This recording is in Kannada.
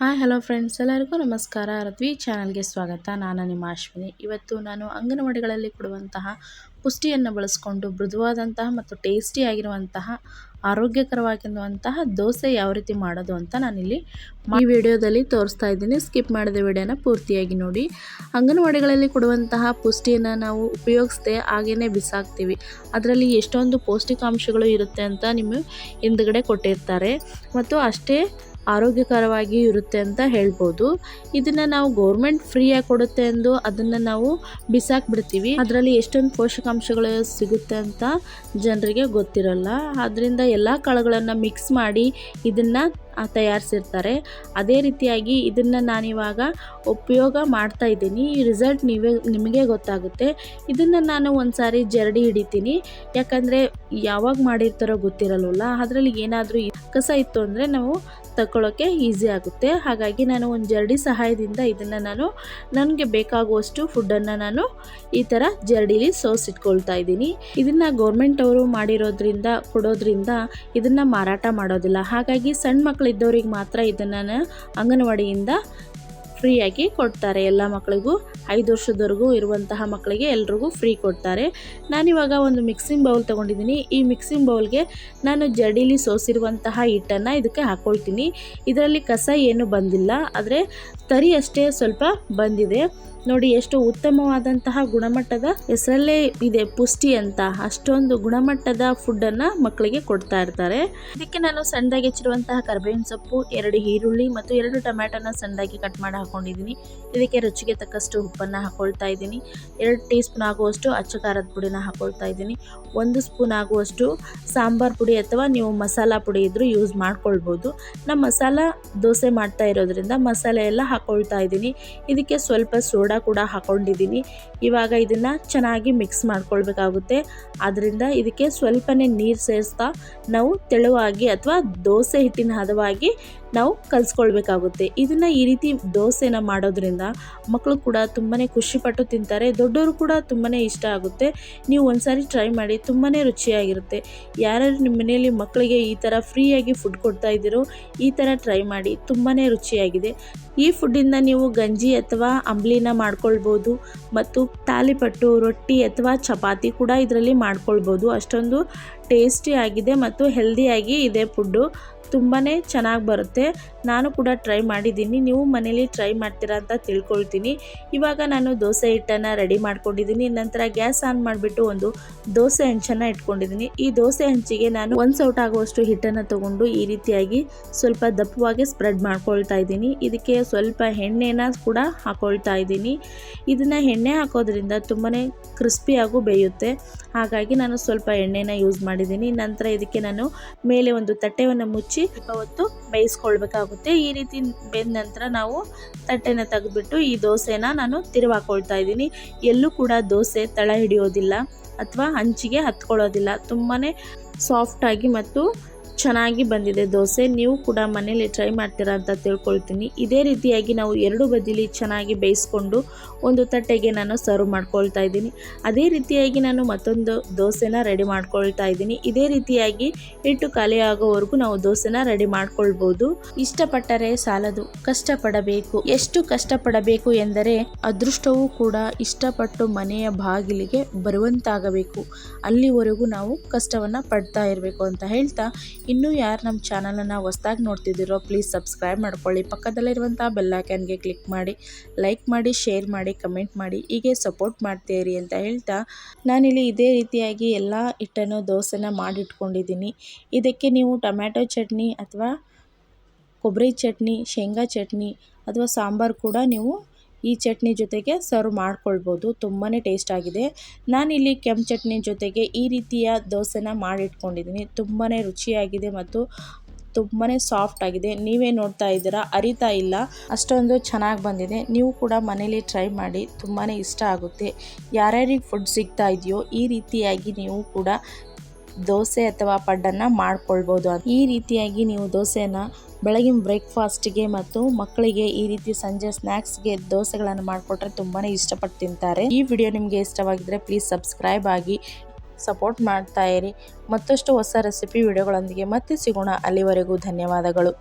ಹಾಯ್ ಹಲೋ ಫ್ರೆಂಡ್ಸ್ ಎಲ್ಲರಿಗೂ ನಮಸ್ಕಾರ. ರತ್ವಿ ಚಾನಲ್ಗೆ ಸ್ವಾಗತ. ನಾನು ನಿಮ್ಮ ಅಶ್ವಿನಿ. ಇವತ್ತು ನಾನು ಅಂಗನವಾಡಿಗಳಲ್ಲಿ ಕೊಡುವಂತಹ ಪುಷ್ಟಿಯನ್ನು ಬಳಸ್ಕೊಂಡು ಮೃದುವಾದಂತಹ ಮತ್ತು ಟೇಸ್ಟಿಯಾಗಿರುವಂತಹ ಆರೋಗ್ಯಕರವಾಗಿರುವಂತಹ ದೋಸೆ ಯಾವ ರೀತಿ ಮಾಡೋದು ಅಂತ ನಾನಿಲ್ಲಿ ಈ ವಿಡಿಯೋದಲ್ಲಿ ತೋರಿಸ್ತಾ ಇದ್ದೀನಿ. ಸ್ಕಿಪ್ ಮಾಡಿದ ವಿಡಿಯೋನ ಪೂರ್ತಿಯಾಗಿ ನೋಡಿ. ಅಂಗನವಾಡಿಗಳಲ್ಲಿ ಕೊಡುವಂತಹ ಪುಷ್ಟಿಯನ್ನು ನಾವು ಉಪಯೋಗಿಸದೆ ಹಾಗೇ ಬಿಸಾಕ್ತೀವಿ. ಅದರಲ್ಲಿ ಎಷ್ಟೊಂದು ಪೌಷ್ಟಿಕಾಂಶಗಳು ಇರುತ್ತೆ ಅಂತ ನಿಮ್ಮ ಹಿಂದ್ಗಡೆ ಕೊಟ್ಟಿರ್ತಾರೆ. ಮತ್ತು ಅಷ್ಟೇ ಆರೋಗ್ಯಕರವಾಗಿ ಇರುತ್ತೆ ಅಂತ ಹೇಳ್ಬೋದು. ಇದನ್ನು ನಾವು ಗೌರ್ಮೆಂಟ್ ಫ್ರೀಯಾಗಿ ಕೊಡುತ್ತೆ ಎಂದು ಅದನ್ನು ನಾವು ಬಿಸಾಕ್ಬಿಡ್ತೀವಿ ಅದರಲ್ಲಿ ಎಷ್ಟೊಂದು ಪೋಷಕಾಂಶಗಳು ಸಿಗುತ್ತೆ ಅಂತ ಜನರಿಗೆ ಗೊತ್ತಿರಲ್ಲ. ಆದ್ದರಿಂದ ಎಲ್ಲ ಕಾಳುಗಳನ್ನು ಮಿಕ್ಸ್ ಮಾಡಿ ಇದನ್ನು ತಯಾರಿಸಿರ್ತಾರೆ. ಅದೇ ರೀತಿಯಾಗಿ ಇದನ್ನು ನಾನಿವಾಗ ಉಪಯೋಗ ಮಾಡ್ತಾ ಇದ್ದೀನಿ. ಈ ರಿಸಲ್ಟ್ ನೀವೇ, ನಿಮಗೆ ಗೊತ್ತಾಗುತ್ತೆ. ಇದನ್ನು ನಾನು ಒಂದು ಸಾರಿ ಜರಡಿ ಹಿಡಿತೀನಿ. ಯಾಕಂದರೆ ಯಾವಾಗ ಮಾಡಿರ್ತಾರೋ ಗೊತ್ತಿರಲ್ಲ ಅದರಲ್ಲಿ ಏನಾದರೂ ಕಸ ಇತ್ತು ಅಂದರೆ ನಾವು ತಗೊಳ್ಳೋಕ್ಕೆ ಈಸಿ ಆಗುತ್ತೆ. ಹಾಗಾಗಿ ನಾನು ಒಂದು ಜರಡಿ ಸಹಾಯದಿಂದ ಇದನ್ನು ನಾನು ನನಗೆ ಬೇಕಾಗುವಷ್ಟು ಫುಡ್ಡನ್ನು ನಾನು ಈ ಥರ ಜರಡಿಲಿ ಸೋಸಿಟ್ಕೊಳ್ತಾ ಇದ್ದೀನಿ. ಇದನ್ನು ಗೌರ್ಮೆಂಟ್ ಅವರು ಮಾಡಿರೋದ್ರಿಂದ, ಕೊಡೋದ್ರಿಂದ ಇದನ್ನು ಮಾರಾಟ ಮಾಡೋದಿಲ್ಲ. ಹಾಗಾಗಿ ಸಣ್ಣ ಮಕ್ಕಳಿದ್ದವ್ರಿಗೆ ಮಾತ್ರ ಇದನ್ನು ಅಂಗನವಾಡಿಯಿಂದ ಫ್ರೀಯಾಗಿ ಕೊಡ್ತಾರೆ ಎಲ್ಲ ಮಕ್ಕಳಿಗೂ. ಐದು ವರ್ಷದವರೆಗೂ ಇರುವಂತಹ ಮಕ್ಕಳಿಗೆ ಎಲ್ರಿಗೂ ಫ್ರೀ ಕೊಡ್ತಾರೆ. ನಾನಿವಾಗ ಒಂದು ಮಿಕ್ಸಿಂಗ್ ಬೌಲ್ ತೊಗೊಂಡಿದ್ದೀನಿ. ಈ ಮಿಕ್ಸಿಂಗ್ ಬೌಲ್ಗೆ ನಾನು ಜಡೀಲಿ ಸೋಸಿರುವಂತಹ ಹಿಟ್ಟನ್ನು ಇದಕ್ಕೆ ಹಾಕ್ಕೊಳ್ತೀನಿ ಇದರಲ್ಲಿ ಕಸ ಏನು ಬಂದಿಲ್ಲ, ಆದರೆ ತರಿ ಅಷ್ಟೇ ಸ್ವಲ್ಪ ಬಂದಿದೆ. ನೋಡಿ, ಎಷ್ಟು ಉತ್ತಮವಾದಂತಹ ಗುಣಮಟ್ಟದ ಹೆಸರಲ್ಲೇ ಇದೆ ಪುಷ್ಟಿ ಅಂತ. ಅಷ್ಟೊಂದು ಗುಣಮಟ್ಟದ ಫುಡ್ಡನ್ನು ಮಕ್ಕಳಿಗೆ ಕೊಡ್ತಾ ಇರ್ತಾರೆ. ಇದಕ್ಕೆ ನಾನು ಸಣ್ಣದಾಗಿ ಹೆಚ್ಚಿರುವಂತಹ ಕರ್ಬೇವಿನ ಸೊಪ್ಪು, ಎರಡು ಈರುಳ್ಳಿ ಮತ್ತು ಎರಡು ಟೊಮ್ಯಾಟೋನ ಸಣ್ಣದಾಗಿ ಕಟ್ ಮಾಡಿ ಹಾಕೊಂಡಿದ್ದೀನಿ ಇದಕ್ಕೆ ರುಚಿಗೆ ತಕ್ಕಷ್ಟು ಉಪ್ಪನ್ನು ಹಾಕ್ಕೊಳ್ತಾ ಇದ್ದೀನಿ. ಎರಡು ಟೀ ಸ್ಪೂನ್ ಆಗುವಷ್ಟು ಅಚ್ಚ ಖಾರದ ಪುಡಿನ ಹಾಕ್ಕೊಳ್ತಾ ಇದ್ದೀನಿ. ಒಂದು ಸ್ಪೂನ್ ಆಗುವಷ್ಟು ಸಾಂಬಾರ್ ಪುಡಿ ಅಥವಾ ನೀವು ಮಸಾಲ ಪುಡಿ ಇದ್ದರೂ ಯೂಸ್ ಮಾಡ್ಕೊಳ್ಬೋದು. ನಾನು ಮಸಾಲ ದೋಸೆ ಮಾಡ್ತಾ ಇರೋದ್ರಿಂದ ಮಸಾಲೆ ಎಲ್ಲ ಹಾಕ್ಕೊಳ್ತಾ ಇದ್ದೀನಿ. ಇದಕ್ಕೆ ಸ್ವಲ್ಪ ಸೋಡಾ ಕೂಡ ಹಾಕ್ಕೊಂಡಿದ್ದೀನಿ ಇವಾಗ ಇದನ್ನು ಚೆನ್ನಾಗಿ ಮಿಕ್ಸ್ ಮಾಡ್ಕೊಳ್ಬೇಕಾಗುತ್ತೆ. ಆದ್ದರಿಂದ ಇದಕ್ಕೆ ಸ್ವಲ್ಪನೇ ನೀರು ಸೇರಿಸ್ತಾ ನಾವು ತೆಳುವಾಗಿ ಅಥವಾ ದೋಸೆ ಹಿಟ್ಟಿನ ಹದವಾಗಿ ನಾವು ಕಲಿಸ್ಕೊಳ್ಬೇಕಾಗುತ್ತೆ. ಇದನ್ನು ಈ ರೀತಿ ದೋಸೆನ ಮಾಡೋದ್ರಿಂದ ಮಕ್ಕಳು ಕೂಡ ತುಂಬಾ ಖುಷಿಪಟ್ಟು ತಿಂತಾರೆ. ದೊಡ್ಡವರು ಕೂಡ ತುಂಬಾ ಇಷ್ಟ ಆಗುತ್ತೆ. ನೀವು ಒಂದ್ಸಾರಿ ಟ್ರೈ ಮಾಡಿ ತುಂಬಾ ರುಚಿಯಾಗಿರುತ್ತೆ. ಯಾರ್ಯಾರು ನಿಮ್ಮ ಮನೆಯಲ್ಲಿ ಮಕ್ಕಳಿಗೆ ಈ ಥರ ಫ್ರೀಯಾಗಿ ಫುಡ್ ಕೊಡ್ತಾ ಇದ್ದೀರೋ ಈ ಥರ ಟ್ರೈ ಮಾಡಿ ತುಂಬಾ ರುಚಿಯಾಗಿದೆ. ಈ ಫುಡ್ಡಿಂದ ನೀವು ಗಂಜಿ ಅಥವಾ ಅಂಬ್ಲಿನ ಮಾಡ್ಕೊಳ್ಬೋದು ಮತ್ತು ತಾಲಿಪಟ್ಟು, ರೊಟ್ಟಿ ಅಥವಾ ಚಪಾತಿ ಕೂಡ ಇದರಲ್ಲಿ ಮಾಡ್ಕೊಳ್ಬೋದು. ಅಷ್ಟೊಂದು ಟೇಸ್ಟಿ ಆಗಿದೆ ಮತ್ತು ಹೆಲ್ದಿಯಾಗಿ ಇದೆ ಫುಡ್ಡು ತುಂಬಾ ಚೆನ್ನಾಗಿ ಬರುತ್ತೆ. ನಾನು ಕೂಡ ಟ್ರೈ ಮಾಡಿದ್ದೀನಿ. ನೀವು ಮನೇಲಿ ಟ್ರೈ ಮಾಡ್ತೀರಾ ಅಂತ ತಿಳ್ಕೊಳ್ತೀನಿ. ಇವಾಗ ನಾನು ದೋಸೆ ಹಿಟ್ಟನ್ನು ರೆಡಿ ಮಾಡ್ಕೊಂಡಿದ್ದೀನಿ. ನಂತರ ಗ್ಯಾಸ್ ಆನ್ ಮಾಡಿಬಿಟ್ಟು ಒಂದು ದೋಸೆ ಹಂಚನ್ನು ಇಟ್ಕೊಂಡಿದ್ದೀನಿ. ಈ ದೋಸೆ ಹಂಚಿಗೆ ನಾನು ಒಂದು ಸೌಟ್ ಆಗುವಷ್ಟು ಹಿಟ್ಟನ್ನು ತಗೊಂಡು ಈ ರೀತಿಯಾಗಿ ಸ್ವಲ್ಪ ದಪ್ಪವಾಗಿ ಸ್ಪ್ರೆಡ್ ಮಾಡ್ಕೊಳ್ತಾ ಇದ್ದೀನಿ. ಇದಕ್ಕೆ ಸ್ವಲ್ಪ ಎಣ್ಣೆನ ಕೂಡ ಹಾಕೊಳ್ತಾ ಇದ್ದೀನಿ. ಇದನ್ನು ಎಣ್ಣೆ ಹಾಕೋದ್ರಿಂದ ತುಂಬಾ ಕ್ರಿಸ್ಪಿಯಾಗೂ ಬೇಯುತ್ತೆ. ಹಾಗಾಗಿ ನಾನು ಸ್ವಲ್ಪ ಎಣ್ಣೆನ ಯೂಸ್ ಮಾಡಿದ್ದೀನಿ. ನಂತರ ಇದಕ್ಕೆ ನಾನು ಮೇಲೆ ಒಂದು ತಟ್ಟೆಯನ್ನು ಮುಚ್ಚಿ ಸ್ವಲ್ಪ ಹೊತ್ತು ಬೇಯಿಸ್ಕೊಳ್ಬೇಕಾಗುತ್ತೆ. ಈ ರೀತಿ ಬೆಂದ ನಂತರ ನಾವು ತಟ್ಟೆನ ತೆಗೆದ್ಬಿಟ್ಟು ಈ ದೋಸೆನ ನಾನು ತಿರುವಾಕೊಳ್ತಾ ಇದ್ದೀನಿ. ಎಲ್ಲೂ ಕೂಡ ದೋಸೆ ತಳ ಹಿಡಿಯೋದಿಲ್ಲ ಅಥವಾ ಹಂಚಿಗೆ ಹತ್ಕೊಳ್ಳೋದಿಲ್ಲ. ತುಂಬಾ ಸಾಫ್ಟಾಗಿ ಮತ್ತು ಚೆನ್ನಾಗಿ ಬಂದಿದೆ ದೋಸೆ. ನೀವು ಕೂಡ ಮನೇಲಿ ಟ್ರೈ ಮಾಡ್ತೀರಾ ಅಂತ ತಿಳ್ಕೊಳ್ತೀನಿ. ಇದೇ ರೀತಿಯಾಗಿ ನಾವು ಎರಡು ಬದಿಲಿ ಚೆನ್ನಾಗಿ ಬೇಯಿಸ್ಕೊಂಡು ಒಂದು ತಟ್ಟೆಗೆ ನಾನು ಸರ್ವ್ ಮಾಡ್ಕೊಳ್ತಾ ಇದ್ದೀನಿ. ಅದೇ ರೀತಿಯಾಗಿ ನಾನು ಮತ್ತೊಂದು ದೋಸೆನ ರೆಡಿ ಮಾಡ್ಕೊಳ್ತಾ ಇದ್ದೀನಿ. ಇದೇ ರೀತಿಯಾಗಿ ಹಿಟ್ಟು ಖಾಲಿ ಆಗೋವರೆಗೂ ನಾವು ದೋಸೆನ ರೆಡಿ ಮಾಡ್ಕೊಳ್ಬೋದು. ಇಷ್ಟಪಟ್ಟರೆ ಸಾಲದು ಕಷ್ಟಪಡಬೇಕು. ಎಷ್ಟು ಕಷ್ಟಪಡಬೇಕು ಎಂದರೆ ಅದೃಷ್ಟವೂ ಕೂಡ ಇಷ್ಟಪಟ್ಟು ಮನೆಯ ಬಾಗಿಲಿಗೆ ಬರುವಂತಾಗಬೇಕು. ಅಲ್ಲಿವರೆಗೂ ನಾವು ಕಷ್ಟವನ್ನು ಪಡ್ತಾ ಇರಬೇಕು ಅಂತ ಹೇಳ್ತಾ ಇನ್ನೂ ಯಾರು ನಮ್ಮ ಚಾನಲನ್ನು ಹೊಸ್ದಾಗಿ ನೋಡ್ತಿದ್ದೀರೋ ಪ್ಲೀಸ್ ಸಬ್ಸ್ಕ್ರೈಬ್ ಮಾಡ್ಕೊಳ್ಳಿ. ಪಕ್ಕದಲ್ಲಿರುವಂಥ ಬೆಲ್ಲೈಕನ್ಗೆ ಕ್ಲಿಕ್ ಮಾಡಿ ಲೈಕ್ ಮಾಡಿ ಶೇರ್ ಮಾಡಿ ಕಮೆಂಟ್ ಮಾಡಿ, ಹೀಗೆ ಸಪೋರ್ಟ್ ಮಾಡ್ತೀರಿ ಅಂತ ಹೇಳ್ತಾ ನಾನಿಲ್ಲಿ ಇದೇ ರೀತಿಯಾಗಿ ಎಲ್ಲ ಹಿಟ್ಟನ್ನು ದೋಸೆನ ಮಾಡಿಟ್ಕೊಂಡಿದ್ದೀನಿ. ಇದಕ್ಕೆ ನೀವು ಟೊಮ್ಯಾಟೊ ಚಟ್ನಿ ಅಥವಾ ಕೊಬ್ಬರಿ ಚಟ್ನಿ, ಶೇಂಗಾ ಚಟ್ನಿ ಅಥವಾ ಸಾಂಬಾರು ಕೂಡ ನೀವು ಈ ಚಟ್ನಿ ಜೊತೆಗೆ ಸರ್ವ್ ಮಾಡ್ಕೊಳ್ಬೋದು ತುಂಬಾ ಟೇಸ್ಟ್ ಆಗಿದೆ. ನಾನಿಲ್ಲಿ ಕೆಂಪು ಚಟ್ನಿ ಜೊತೆಗೆ ಈ ರೀತಿಯ ದೋಸೆನ ಮಾಡಿಟ್ಕೊಂಡಿದ್ದೀನಿ. ತುಂಬಾ ರುಚಿಯಾಗಿದೆ ಮತ್ತು ತುಂಬಾ ಸಾಫ್ಟ್ ಆಗಿದೆ. ನೀವೇ ನೋಡ್ತಾ ಇದ್ದೀರಾ, ಅರಿತಾ ಇಲ್ಲ. ಅಷ್ಟೊಂದು ಚೆನ್ನಾಗಿ ಬಂದಿದೆ. ನೀವು ಕೂಡ ಮನೇಲಿ ಟ್ರೈ ಮಾಡಿ ತುಂಬಾ ಇಷ್ಟ ಆಗುತ್ತೆ. ಯಾರ್ಯಾರಿಗೆ ಫುಡ್ ಸಿಗ್ತಾ ಇದೆಯೋ, ಈ ರೀತಿಯಾಗಿ ನೀವು ಕೂಡ ದೋಸೆ ಅಥವಾ ಪಡ್ಡನ್ನು ಮಾಡ್ಕೊಳ್ಬೋದು ಈ ರೀತಿಯಾಗಿ ನೀವು ದೋಸೆನ ಬೆಳಗಿನ ಬ್ರೇಕ್ಫಾಸ್ಟ್ಗೆ ಮತ್ತು ಮಕ್ಕಳಿಗೆ ಈ ರೀತಿ ಸಂಜೆ ಸ್ನ್ಯಾಕ್ಸ್ಗೆ ದೋಸೆಗಳನ್ನು ಮಾಡಿಕೊಟ್ರೆ ತುಂಬಾ ಇಷ್ಟಪಟ್ಟು ತಿಂತಾರೆ. ಈ ವಿಡಿಯೋ ನಿಮಗೆ ಇಷ್ಟವಾಗಿದ್ದರೆ ಪ್ಲೀಸ್ ಸಬ್ಸ್ಕ್ರೈಬ್ ಆಗಿ ಸಪೋರ್ಟ್ ಮಾಡ್ತಾ ಇರಿ. ಮತ್ತಷ್ಟು ಹೊಸ ರೆಸಿಪಿ ವಿಡಿಯೋಗಳೊಂದಿಗೆ ಮತ್ತೆ ಸಿಗೋಣ. ಅಲ್ಲಿವರೆಗೂ ಧನ್ಯವಾದಗಳು.